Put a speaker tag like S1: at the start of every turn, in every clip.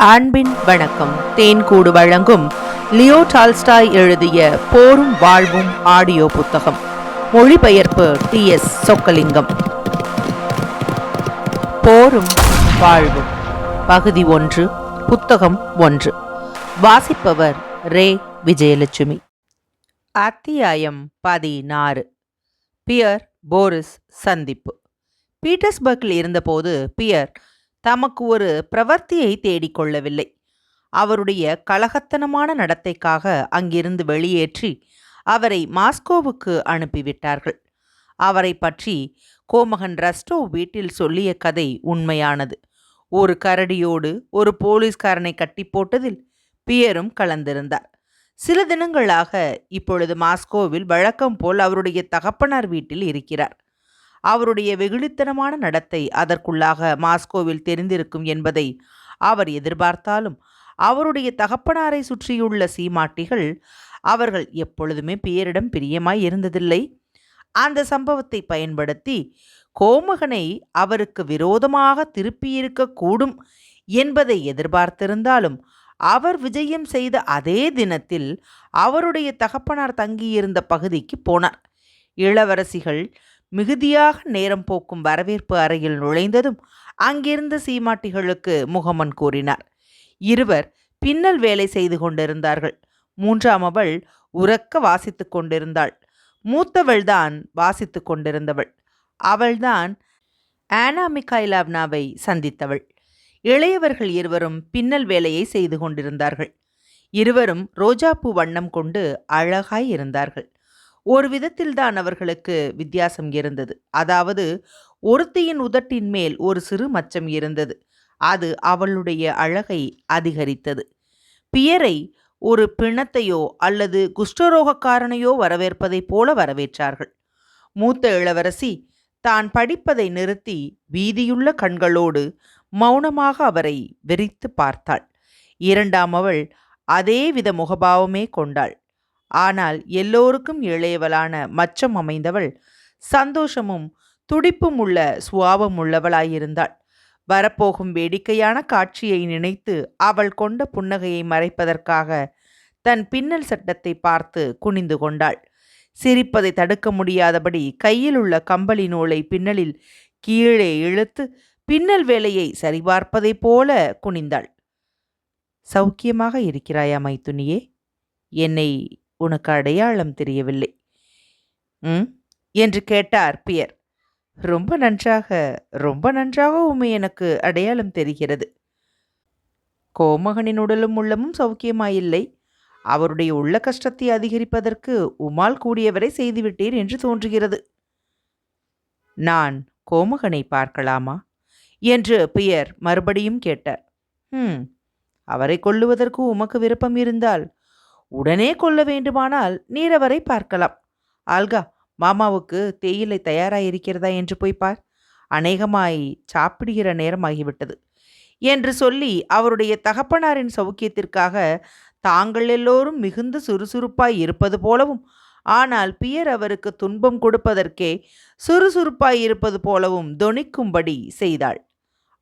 S1: அன்பின் வணக்கம். தேன்கூடு வழங்கும் லியோ டால்ஸ்டாய் எழுதிய போரும் வாழ்வும் ஆடியோ புத்தகம். மொழிபெயர்ப்பு டி. எஸ். சொக்கலிங்கம். போரும் வாழ்வும். பகுதி ஒன்று புத்தகம் ஒன்று. வாசிப்பவர் ரே. விஜயலட்சுமி. அத்தியாயம் பதினாறு. பியர் போரிஸ் சந்திப்பு. பீட்டர்ஸ்பர்க்கில் இருந்தபோது பியர் தமக்கு ஒரு பிரவர்த்தியை தேடிக்கொள்ளவில்லை அவருடைய கலகத்தனமான நடத்தைக்காக அங்கிருந்து வெளியேற்றி அவரை மாஸ்கோவுக்கு அனுப்பிவிட்டார்கள். அவரை பற்றி கோமகன் ரஸ்டோவ் வீட்டில் சொல்லிய கதை உண்மையானது. ஒரு கரடியோடு ஒரு போலீஸ்காரனை கட்டி போட்டதில் பியரும் கலந்திருந்தார். சில தினங்களாக இப்பொழுது மாஸ்கோவில் வழக்கம் போல் அவருடைய தகப்பனார் வீட்டில் இருக்கிறார். அவருடைய வெகுளித்தனமான நடத்தை அதற்குள்ளாக மாஸ்கோவில் தெரிந்திருக்கும் என்பதை அவர் எதிர்பார்த்தாலும் அவருடைய தகப்பனாரை சுற்றியுள்ள சீமாட்டிகள் அவர்கள் எப்பொழுதுமே பியரிடம் பிரியமாய் இருந்ததில்லை. அந்த சம்பவத்தை பயன்படுத்தி கோமகனை அவருக்கு விரோதமாக திருப்பியிருக்கக்கூடும் என்பதை எதிர்பார்த்திருந்தாலும் அவர் விஜயம் செய்த அதே தினத்தில் அவருடைய தகப்பனார் தங்கியிருந்த பகுதிக்கு போனார். இளவரசிகள் மிகுதியாக நேரம் போக்கும் வரவேற்பு அறையில் நுழைந்ததும் அங்கிருந்த சீமாட்டிகளுக்கு முகமன் கூறினார். இருவர் பின்னல் வேலை செய்து கொண்டிருந்தார்கள். மூன்றாம் அவள் உறக்க வாசித்துக் கொண்டிருந்தாள். மூத்தவள்தான் வாசித்துக் கொண்டிருந்தவள். அவள்தான் ஆனா மிகாய்லாவ்னாவை சந்தித்தவள். இளையவர்கள் இருவரும் பின்னல் வேலையை செய்து கொண்டிருந்தார்கள். இருவரும் ரோஜாப்பூ வண்ணம் கொண்டு அழகாய் இருந்தார்கள். ஒரு விதத்தில்தான் அவர்களுக்கு வித்தியாசம் இருந்தது. அதாவது ஒருத்தியின் உதட்டின் மேல் ஒரு சிறு மச்சம் இருந்தது. அது அவளுடைய அழகை அதிகரித்தது. பியரை ஒரு பிணத்தையோ அல்லது குஷ்டரோகக்காரனையோ வரவேற்பதைப் போல வரவேற்றார்கள். மூத்த இளவரசி தான் படிப்பதை நிறுத்தி வீதியுள்ள கண்களோடு மௌனமாக அவரை வெறித்து பார்த்தாள். இரண்டாம் அவள் அதேவித முகபாவமே கொண்டாள். ஆனால் எல்லோருக்கும் இளையவளான மச்சம் அமைந்தவள் சந்தோஷமும் துடிப்பும் உள்ள சுவாபம் உள்ளவளாயிருந்தாள். வரப்போகும் வேடிக்கையான காட்சியை நினைத்து அவள் கொண்ட புன்னகையை மறைப்பதற்காக தன் பின்னல் சட்டத்தை பார்த்து குனிந்து கொண்டாள். சிரிப்பதை தடுக்க முடியாதபடி கையில் உள்ள கம்பளி நூலை பின்னலில் கீழே இழுத்து பின்னல் வேலையை சரிபார்ப்பதைப் போல குனிந்தாள். சௌக்கியமாக இருக்கிறாயா மைத்துனியே? என்னை உனக்கு அடையாளம் தெரியவில்லை. ம்? என்று கேட்டார் பியர். ரொம்ப நன்றாக ரொம்ப நன்றாக உண்மை எனக்கு அடையாளம் தெரிகிறது. கோமகனின் உடலும் உள்ளமும் சௌக்கியமாயில்லை. அவருடைய உள்ள கஷ்டத்தை அதிகரிப்பதற்கு உமால் கூடியவரை செய்துவிட்டீர் என்று தோன்றுகிறது. நான் கோமகனை பார்க்கலாமா? என்று பியர் மறுபடியும் கேட்டார். ம். அவரை கொள்ளுவதற்கு உமக்கு விருப்பம் இருந்தால் உடனே கொல்ல வேண்டுமானால் நீரவரை பார்க்கலாம். ஆல்கா மாமாவுக்கு தேயிலை தயாராயிருக்கிறதா என்று போய் பார். அநேகமாய் சாப்பிடுகிற நேரமாகிவிட்டது. என்று சொல்லி அவருடைய தகப்பனாரின் சௌக்கியத்திற்காக தாங்கள் எல்லோரும் மிகுந்த சுறுசுறுப்பாய் இருப்பது போலவும் ஆனால் பியர் அவருக்கு துன்பம் கொடுப்பதற்கே சுறுசுறுப்பாய் இருப்பது போலவும் தொனிக்கும்படி செய்தாள்.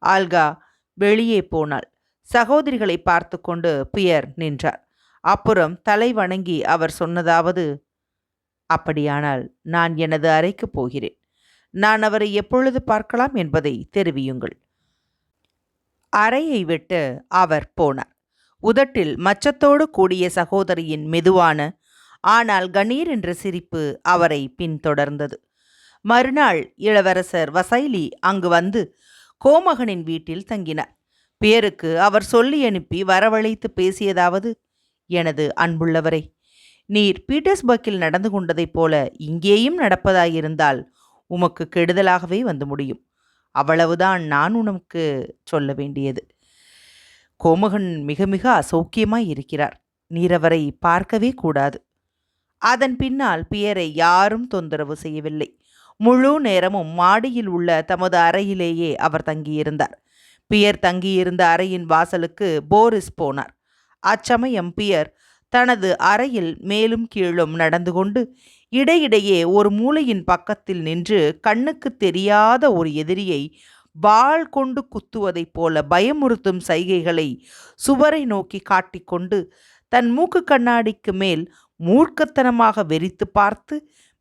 S1: ஆல்கா வெளியே போனாள். சகோதரிகளை பார்த்து கொண்டு பியர் நின்றார். அப்புறம் தலை வணங்கி அவர் சொன்னதாவது அப்படியானால் நான் எனது அறைக்கு போகிறேன். நான் அவரை எப்பொழுது பார்க்கலாம் என்பதை தெரிவியுங்கள். அறையை விட்டு அவர் போனார். உதட்டில் மச்சத்தோடு கூடிய சகோதரியின் மெதுவான ஆனால் கணீர் என்ற சிரிப்பு அவரை பின்தொடர்ந்தது. மறுநாள் இளவரசர் வசைலி அங்கு வந்து கோமகனின் வீட்டில் தங்கினார். பேருக்கு அவர் சொல்லி அனுப்பி வரவழைத்து பேசியதாவது எனது அன்புள்ளவரே நீர் பீட்டர்ஸ்பர்க்கில் நடந்து கொண்டதைப் போல இங்கேயும் நடப்பதாயிருந்தால் உமக்கு கெடுதலாகவே வந்து முடியும். அவ்வளவுதான் நான் உனக்கு சொல்ல வேண்டியது. கோமகன் மிக மிக அசௌக்கியமாய் இருக்கிறார். நீர் அவரை பார்க்கவே கூடாது. அதன் பின்னால் பியரை யாரும் தொந்தரவு செய்யவில்லை. முழு நேரமும் மாடியில் உள்ள தமது அறையிலேயே அவர் தங்கியிருந்தார். பியர் தங்கியிருந்த அறையின் வாசலுக்கு போரிஸ் போனார். அச்சமயம் பியர் தனது அறையில் மேலும் கீழும் நடந்து கொண்டு இடையிடையே ஒரு மூலையின் பக்கத்தில் நின்று கண்ணுக்கு தெரியாத ஒரு எதிரியை வாள் கொண்டு குத்துவதைப் போல பயமுறுத்தும் சைகைகளை சுவரை நோக்கி காட்டிக்கொண்டு தன் மூக்கு கண்ணாடிக்கு மேல் மூர்க்கத்தனமாக வெறித்து பார்த்து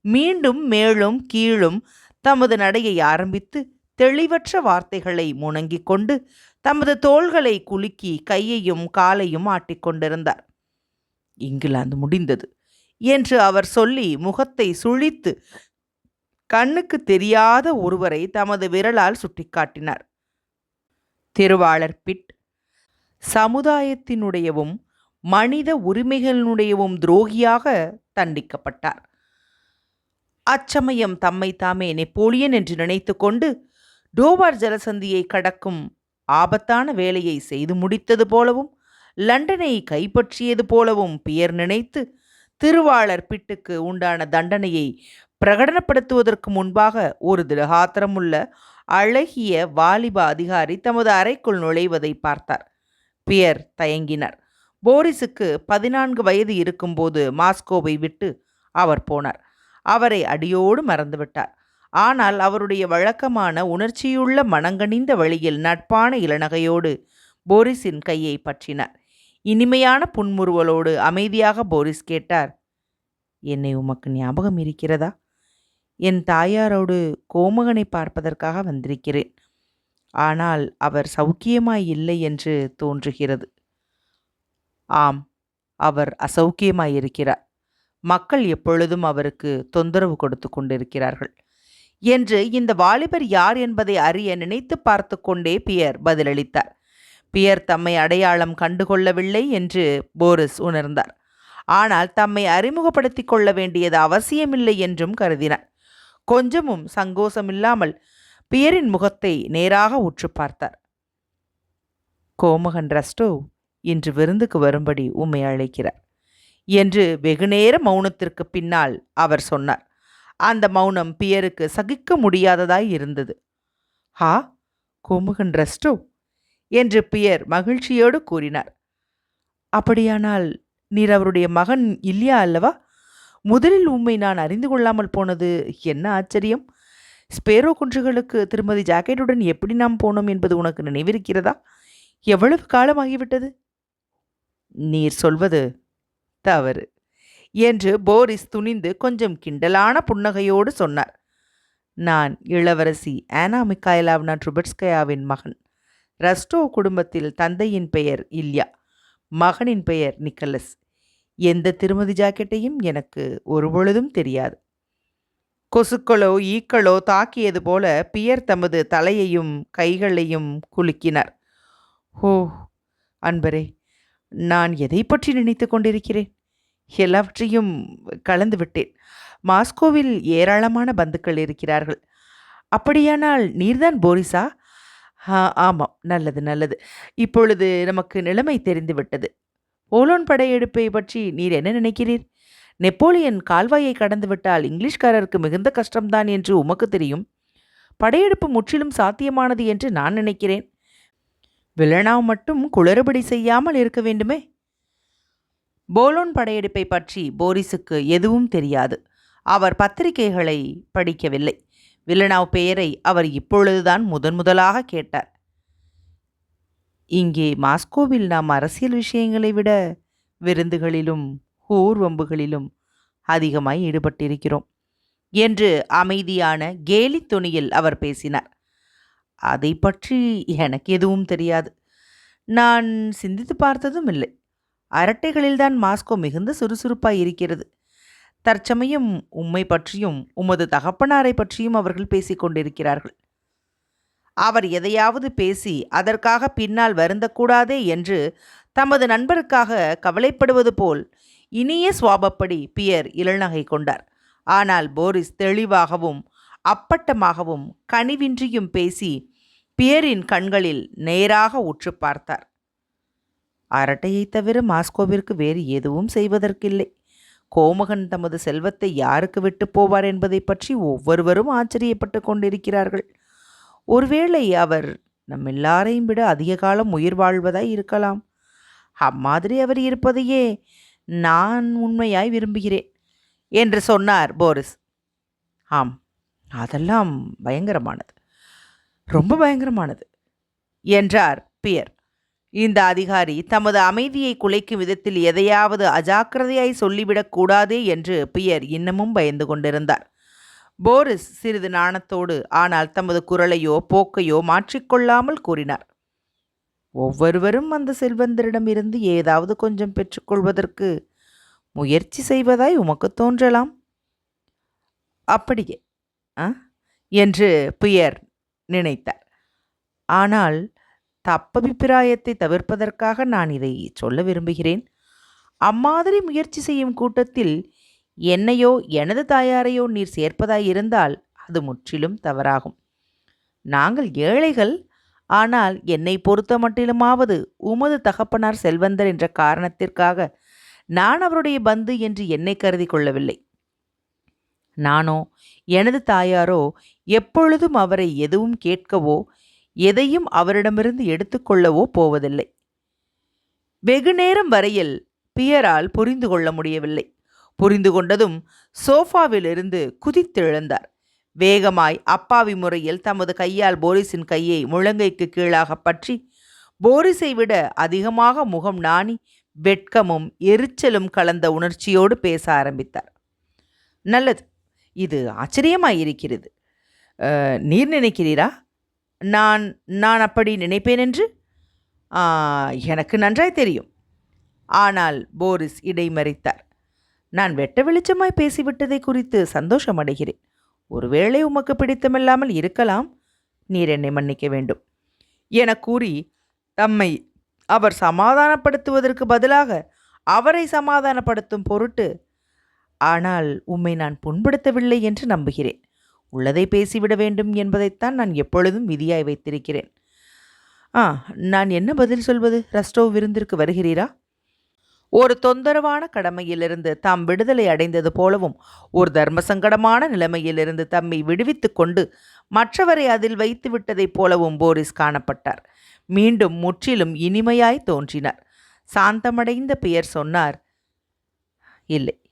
S1: மீண்டும் மேலும் கீழும் தமது நடையை ஆரம்பித்து தெளிவற்ற வார்த்தைகளை முணங்கிக் கொண்டு தமது தோள்களை குலுக்கி கையையும் காலையும் ஆட்டிக்கொண்டிருந்தார். இங்கிலாந்து முடிந்தது என்று அவர் சொல்லி முகத்தை சுழித்து கண்ணுக்கு தெரியாத ஒருவரை தமது விரலால் சுட்டிக்காட்டினார். திருவாளர் பிட் சமுதாயத்தினுடையவும் மனித உரிமைகளினுடையவும் துரோகியாக தண்டிக்கப்பட்டார். அச்சமயம் தம்மை தாமே நெப்போலியன் என்று நினைத்து கொண்டு டோவார் ஜலசந்தியை கடக்கும் ஆபத்தான வேலையை செய்து முடித்தது போலவும் லண்டனை கைப்பற்றியது போலவும் பியர் நினைத்து திருவாளர் பிட்டுக்கு உண்டான தண்டனையை பிரகடனப்படுத்துவதற்கு முன்பாக ஒரு திரகாத்திரமுள்ள அழகிய வாலிப அதிகாரி தமது அறைக்குள் நுழைவதை பார்த்தார். பியர் தயங்கினார். போரிஸுக்கு பதினான்கு வயது இருக்கும்போது மாஸ்கோவை விட்டு அவர் போனார். அவரை அடியோடு மறந்துவிட்டார். ஆனால் அவருடைய வழக்கமான உணர்ச்சியுள்ள மனங்கனிந்த வழியில் நட்பான இளநகையோடு போரிஸின் கையை பற்றினார். இனிமையான புன்முறுவலோடு அமைதியாக போரிஸ் கேட்டார் என்னை உமக்கு ஞாபகம் இருக்கிறதா? என் தாயாரோடு கோமகனை பார்ப்பதற்காக வந்திருக்கிறேன். ஆனால் அவர் சௌக்கியமாய் இல்லை என்று தோன்றுகிறது. ஆம் அவர் அசௌக்கியமாயிருக்கிறார். மக்கள் எப்பொழுதும் அவருக்கு தொந்தரவு கொடுத்து கொண்டிருக்கிறார்கள். என்று இந்த வாலிபர் யார் என்பதை அறிய நினைத்து பார்த்து கொண்டே பியர் பதிலளித்தார். பியர் தம்மை அடையாளம் கண்டுகொள்ளவில்லை என்று போரிஸ் உணர்ந்தார். ஆனால் தம்மை அறிமுகப்படுத்திக் கொள்ள வேண்டியது அவசியமில்லை என்றும் கருதினார். கொஞ்சமும் சங்கோசமில்லாமல் பியரின் முகத்தை நேராக உற்று பார்த்தார். கோமகன் ரஸ்டோ இன்று விருந்துக்கு வரும்படி உம்மை அழைக்கிறார் என்று வெகுநேர மௌனத்திற்கு பின்னால் அவர் சொன்னார். அந்த மௌனம் பியருக்கு சகிக்க முடியாததாய் இருந்தது. ஹா கோமுகன் ரெஸ்டோ? என்று பியர் மகிழ்ச்சியோடு கூறினார். அப்படியானால் நீர் அவருடைய மகன் இல்லையா அல்லவா? முதலில் உண்மை நான் அறிந்து கொள்ளாமல் போனது என்ன ஆச்சரியம்? ஸ்பேரோ குன்றுகளுக்கு திருமதி ஜாக்கெட்டுடன் எப்படி நாம் போனோம் என்பது உனக்கு நினைவிருக்கிறதா? எவ்வளவு காலமாகிவிட்டது? நீர் சொல்வது தவறு. என்று போரிஸ் துணிந்து கொஞ்சம் கிண்டலான புன்னகையோடு சொன்னார். நான் இளவரசி ஆனா மிக்காயலாவ்னா ட்ருபட்ஸ்கயாவின் மகன். ரஸ்டோ குடும்பத்தில் தந்தையின் பெயர் இல்யா. மகனின் பெயர் நிக்கலஸ். எந்த திருமதி ஜாக்கெட்டையும் எனக்கு ஒருபொழுதும் தெரியாது. கொசுக்களோ ஈக்களோ தாக்கியது போல பியர் தமது தலையையும் கைகளையும் குலுக்கினார். ஓ அன்பரே நான் எதை பற்றி நினைத்து கொண்டிருக்கிறேன்? எல்லாவற்றையும் கலந்து விட்டேன். மாஸ்கோவில் ஏராளமான பந்துக்கள் இருக்கிறார்கள். அப்படியானால் நீர்தான் போரிஸா? ஆமாம் நல்லது நல்லது. இப்பொழுது நமக்கு நிலைமை தெரிந்துவிட்டது ஓலோன் படையெடுப்பை பற்றி நீர் என்ன நினைக்கிறீர்? நெப்போலியன் கால்வாயை கடந்துவிட்டால் இங்கிலீஷ்காரருக்கு மிகுந்த கஷ்டம்தான் என்று உமக்கு தெரியும்? படையெடுப்பு முற்றிலும் சாத்தியமானது என்று நான் நினைக்கிறேன். வில்லனாவ் மட்டும் குளறுபடி செய்யாமல் இருக்க வேண்டுமே? போலோன் படையெடுப்பை பற்றி போரிஸுக்கு எதுவும் தெரியாது. அவர் பத்திரிகைகளை படிக்கவில்லை. வில்லனாவ் பெயரை அவர் இப்பொழுதுதான் முதன் முதலாக கேட்டார். இங்கே மாஸ்கோவில் நாம் அரசியல் விஷயங்களை விட விருந்துகளிலும் ஊர்வம்புகளிலும் அதிகமாய் ஈடுபட்டிருக்கிறோம் என்று அமைதியான கேலி துணியில் அவர் பேசினார். அதை பற்றி எனக்கு எதுவும் தெரியாது. நான் சிந்தித்து பார்த்ததும் இல்லை. அரட்டைகளில்தான் மாஸ்கோ மிகுந்த சுறுசுறுப்பாய் இருக்கிறது. தற்சமயம் உம்மை பற்றியும் உமது தகப்பனாரை பற்றியும் அவர்கள் பேசிக் கொண்டிருக்கிறார்கள். அவர் எதையாவது பேசி அதற்காக பின்னால் வருந்தக்கூடாதே என்று தமது நண்பருக்காக கவலைப்படுவது போல் இனிய சுவாபப்படி பியர் இளநகை கொண்டார். ஆனால் போரிஸ் தெளிவாகவும் அப்பட்டமாகவும் கனிவின்றியும் பேசி பியரின் கண்களில் நேராக உற்று பார்த்தார். அரட்டையை தவிர மாஸ்கோவிற்கு வேறு எதுவும் செய்வதற்கில்லை. கோமகன் தமது செல்வத்தை யாருக்கு விட்டு போவார் என்பதை பற்றி ஒவ்வொருவரும் ஆச்சரியப்பட்டு கொண்டிருக்கிறார்கள். ஒருவேளை அவர் நம் எல்லாரையும் விட அதிக காலம் உயிர் வாழ்வதாய் இருக்கலாம். அம்மாதிரி அவர் இருப்பதையே நான் உண்மையாய் விரும்புகிறேன் என்று சொன்னார் போரிஸ். ஆம் அதெல்லாம் பயங்கரமானது. ரொம்ப பயங்கரமானது என்றார் பியர். இந்த அதிகாரி தமது அமைதியை குலைக்கும் விதத்தில் எதையாவது அஜாக்கிரதையாய் சொல்லிவிடக்கூடாதே என்று பியர் இன்னமும் பயந்து கொண்டிருந்தார். போரிஸ் சிறிது நாணத்தோடு ஆனால் தமது குரலையோ போக்கையோ மாற்றிக்கொள்ளாமல் கூறினார். ஒவ்வொருவரும் அந்த செல்வந்தரிடமிருந்து ஏதாவது கொஞ்சம் பெற்றுக்கொள்வதற்கு முயற்சி செய்வதாய் உமக்கு தோன்றலாம். அப்படியே ஆ? என்று பியர் நினைத்தார். ஆனால் தப்பபிப்பிராயத்தை தவிர்ப்பதற்காக நான் இதை சொல்ல விரும்புகிறேன். அம்மாதிரி முயற்சி செய்யும் கூட்டத்தில் என்னையோ எனது தாயாரையோ நீர் சேர்ப்பதாயிருந்தால் அது முற்றிலும் தவறாகும். நாங்கள் ஏழைகள் ஆனால் என்னை பொறுத்த மட்டிலுமாவது உமது தகப்பனார் செல்வந்தர் என்ற காரணத்திற்காக நான் அவருடைய பந்து என்று என்னை கருதி கொள்ளவில்லை. நானோ எனது தாயாரோ எப்பொழுதும் அவரை எதுவும் கேட்கவோ எதையும் அவரிடமிருந்து எடுத்துக்கொள்ளவோ போவதில்லை. வெகு நேரம் வரையில் பியரால் புரிந்து கொள்ள முடியவில்லை. புரிந்து கொண்டதும் சோஃபாவிலிருந்து குதித்தெழுந்தார். வேகமாய் அப்பாவி முறையில் தமது கையால் போரிஸின் கையை முழங்கைக்கு கீழாக பற்றி போரிஸை விட அதிகமாக முகம் நாணி வெட்கமும் எரிச்சலும் கலந்த உணர்ச்சியோடு பேச ஆரம்பித்தார். நல்லது இது ஆச்சரியமாயிருக்கிறது நீர் நினைக்கிறீரா? நான் நான் அப்படி நினைப்பேன் என்று? எனக்கு நன்றாய் தெரியும். ஆனால் போரிஸ் இடைமறித்தார். நான் வெட்ட வெளிச்சமாய் பேசிவிட்டதை குறித்து சந்தோஷமடைகிறேன். ஒருவேளை உமக்கு பிடித்தமில்லாமல் இருக்கலாம். நீர் என்னை மன்னிக்க வேண்டும். என கூறி தம்மை அவர் சமாதானப்படுத்துவதற்கு பதிலாக அவரை சமாதானப்படுத்தும் பொருட்டு ஆனால் உம்மை நான் புண்படுத்தவில்லை என்று நம்புகிறேன். உள்ளதை பேசிவிட வேண்டும் என்பதைத்தான் நான் எப்பொழுதும் விதியாய் வைத்திருக்கிறேன். ஆ நான் என்ன பதில் சொல்வது? ரஸ்டோவ் விருந்திற்கு வருகிறீரா? ஒரு தொந்தரவான கடமையிலிருந்து தாம் விடுதலை அடைந்தது போலவும் ஒரு தர்ம சங்கடமான நிலைமையிலிருந்து தம்மை விடுவித்து கொண்டு மற்றவரை அதில் வைத்து விட்டதைப் போலவும் போரிஸ் காணப்பட்டார். மீண்டும் முற்றிலும் இனிமையாய் தோன்றினார். சாந்தமடைந்த பெயர் சொன்னார். இல்லை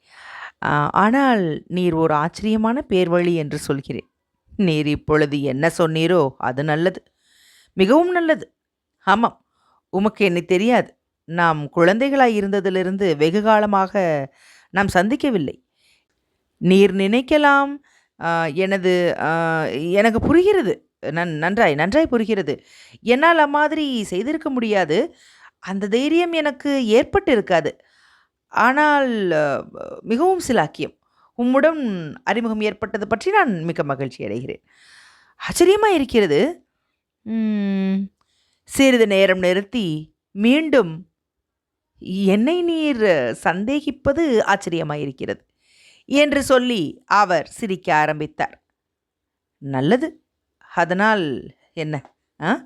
S1: ஆனால் நீர் ஒரு ஆச்சரியமான பேர்வழி என்று சொல்கிறேன். நீர் இப்பொழுது என்ன சொன்னீரோ அது நல்லது. மிகவும் நல்லது. ஆமாம் உமக்கு என்னை தெரியாது. நாம் குழந்தைகளாய் இருந்ததிலிருந்து வெகு காலமாக நாம் சந்திக்கவில்லை. நீர் நினைக்கலாம் எனது எனக்கு புரிகிறது. நன் நன்றாய் நன்றாய் புரிகிறது. என்னால் அம்மாதிரி செய்திருக்க முடியாது. அந்த தைரியம் எனக்கு ஏற்பட்டு இருக்காது ஆனால் மிகவும் சிலாக்கியம். உம்முடன் அறிமுகம் ஏற்பட்டது பற்றி நான் மிக மகிழ்ச்சி அடைகிறேன். ஆச்சரியமாக இருக்கிறது சிறிது நேரம் நிறுத்தி மீண்டும் என்னை நீர் சந்தேகிப்பது ஆச்சரியமாயிருக்கிறது என்று சொல்லி அவர் சிரிக்க ஆரம்பித்தார். நல்லது. அதனால் என்ன? ஆ?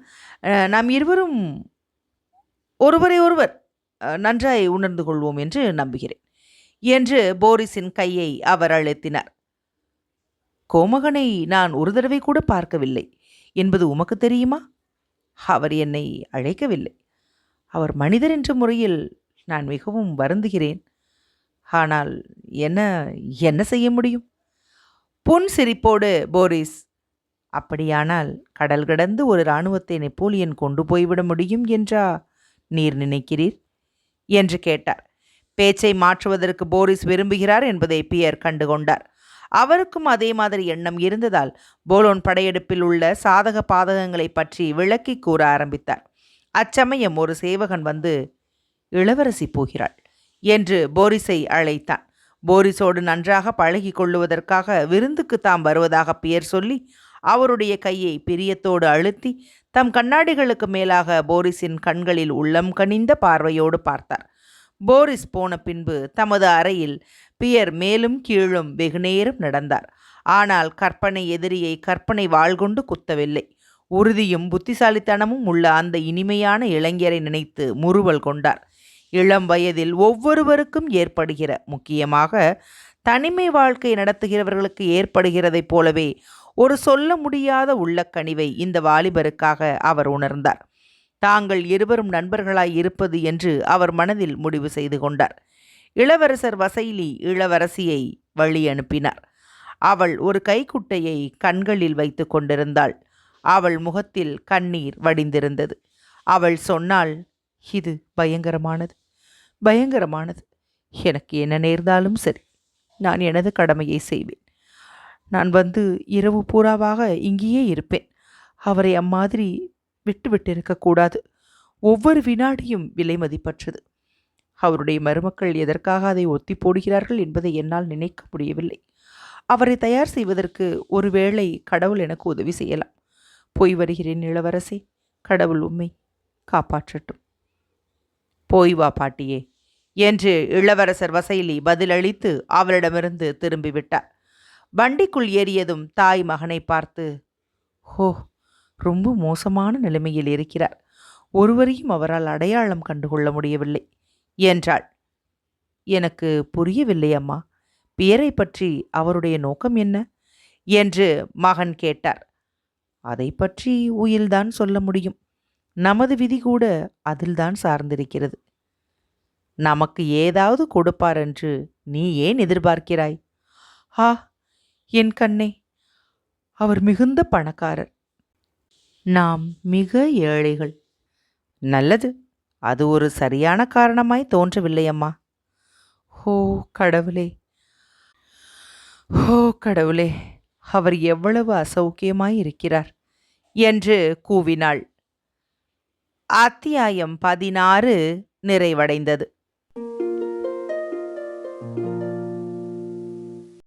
S1: நாம் இருவரும் ஒருவரை ஒருவர் நன்றாய் உணர்ந்து கொள்வோம் என்று நம்புகிறேன். என்று போரிஸின் கையை அவர் அழுத்தினார். கோமகனை நான் ஒரு தடவை கூட பார்க்கவில்லை. என்பது உமக்கு தெரியுமா? அவர் என்னை அழைக்கவில்லை. அவர் மனிதர் என்ற முறையில் நான் மிகவும் வருந்துகிறேன். ஆனால் என்ன என்ன செய்ய முடியும்? புன் சிரிப்போடு போரிஸ் அப்படியானால் கடல் கடந்து ஒரு இராணுவத்தை நெப்போலியன் கொண்டு போய்விட முடியும் என்றா நீர் நினைக்கிறீர்? என்று கேட்டார். பேச்சை மாற்றுவதற்கு போரிஸ் விரும்புகிறார் என்பதை பியர் கண்டுகொண்டார். அவருக்கும் அதே மாதிரி எண்ணம் இருந்ததால் போலோன் படையெடுப்பில் உள்ள சாதக பாதகங்களை பற்றி விளக்கி கூற ஆரம்பித்தார். அச்சமயம் ஒரு சேவகன் வந்து இளவரசி போகிறாள் என்று போரிஸை அழைத்தான். போரிஸோடு நன்றாக பழகி கொள்ளுவதற்காக விருந்துக்கு தாம் வருவதாக பெயர் சொல்லி அவருடைய கையை பிரியத்தோடு அழுத்தி தம் கண்ணாடிகளுக்கு மேலாக போரிஸின் கண்களில் உள்ளம் கனிந்த பார்வையோடு பார்த்தார். போரிஸ் போன பின்பு தமது அறையில் பியர் மேலும் கீழும் வெகுநேரம் நடந்தார். ஆனால் கற்பனை எதிரியை கற்பனை வாழ்கொண்டு குத்தவில்லை. உறுதியும் புத்திசாலித்தனமும் உள்ள அந்த இனிமையான இளைஞரை நினைத்து முறுவல் கொண்டார். இளம் வயதில் ஒவ்வொருவருக்கும் ஏற்படுகிற முக்கியமாக தனிமை வாழ்க்கை நடத்துகிறவர்களுக்கு ஏற்படுகிறதைப் போலவே ஒரு சொல்ல முடியாத உள்ளக்கனிவை இந்த வாலிபருக்காக அவர் உணர்ந்தார். தாங்கள் இருவரும் நண்பர்களாய் இருப்பது என்று அவர் மனதில் முடிவு செய்து கொண்டார். இளவரசர் வசைலி இளவரசியை வழி அனுப்பினார். அவள் ஒரு கைக்குட்டையை கண்களில் வைத்து கொண்டிருந்தாள். அவள் முகத்தில் கண்ணீர் வடிந்திருந்தது. அவள் சொன்னாள் இது பயங்கரமானது பயங்கரமானது. எனக்கு என்ன நேர்ந்தாலும் சரி. நான் எனது கடமையை செய்வேன். நான் வந்து இரவு பூராவாக இங்கேயே இருப்பேன். அவரை அம்மாதிரி விட்டு இருக்கக்கூடாது ஒவ்வொரு வினாடியும் விலை மதிப்பற்றது. அவருடைய மருமக்கள் எதற்காக அதை ஒத்தி போடுகிறார்கள் என்பதை என்னால் நினைக்க முடியவில்லை. அவரை தயார் செய்வதற்கு ஒருவேளை கடவுள் எனக்கு உதவி செய்யலாம். போய் வருகிறேன் இளவரசே. கடவுள் உண்மை காப்பாற்றட்டும். போய் வா பாட்டியே. என்று இளவரசர் வசைலி பதிலளித்து அவளிடமிருந்து திரும்பிவிட்டார். வண்டிக்குள் ஏறியதும் தாய் மகனை பார்த்து ஹோ ரொம்ப மோசமான நிலைமையில் இருக்கிறார். ஒருவரையும் அவரால் அடையாளம் கண்டுகொள்ள முடியவில்லை. என்றாள். எனக்கு புரியவில்லை அம்மா. பேரை பற்றி அவருடைய நோக்கம் என்ன? என்று மகன் கேட்டார். அதை பற்றி உயில்தான் சொல்ல முடியும். நமது விதி கூட அதில்தான் சார்ந்திருக்கிறது. நமக்கு ஏதாவது கொடுப்பார் என்று நீ ஏன் எதிர்பார்க்கிறாய்? ஆ என் கண்ணே அவர் மிகுந்த பணக்காரர். நாம் மிக ஏழைகள். நல்லது அது ஒரு சரியான காரணமாய் தோன்றவில்லை அம்மா ஓ கடவுளே. ஹோ கடவுளே அவர் எவ்வளவு அசௌக்கியமாய் இருக்கிறார் என்று கூவினாள். அத்தியாயம் பதினாறு நிறைவடைந்தது.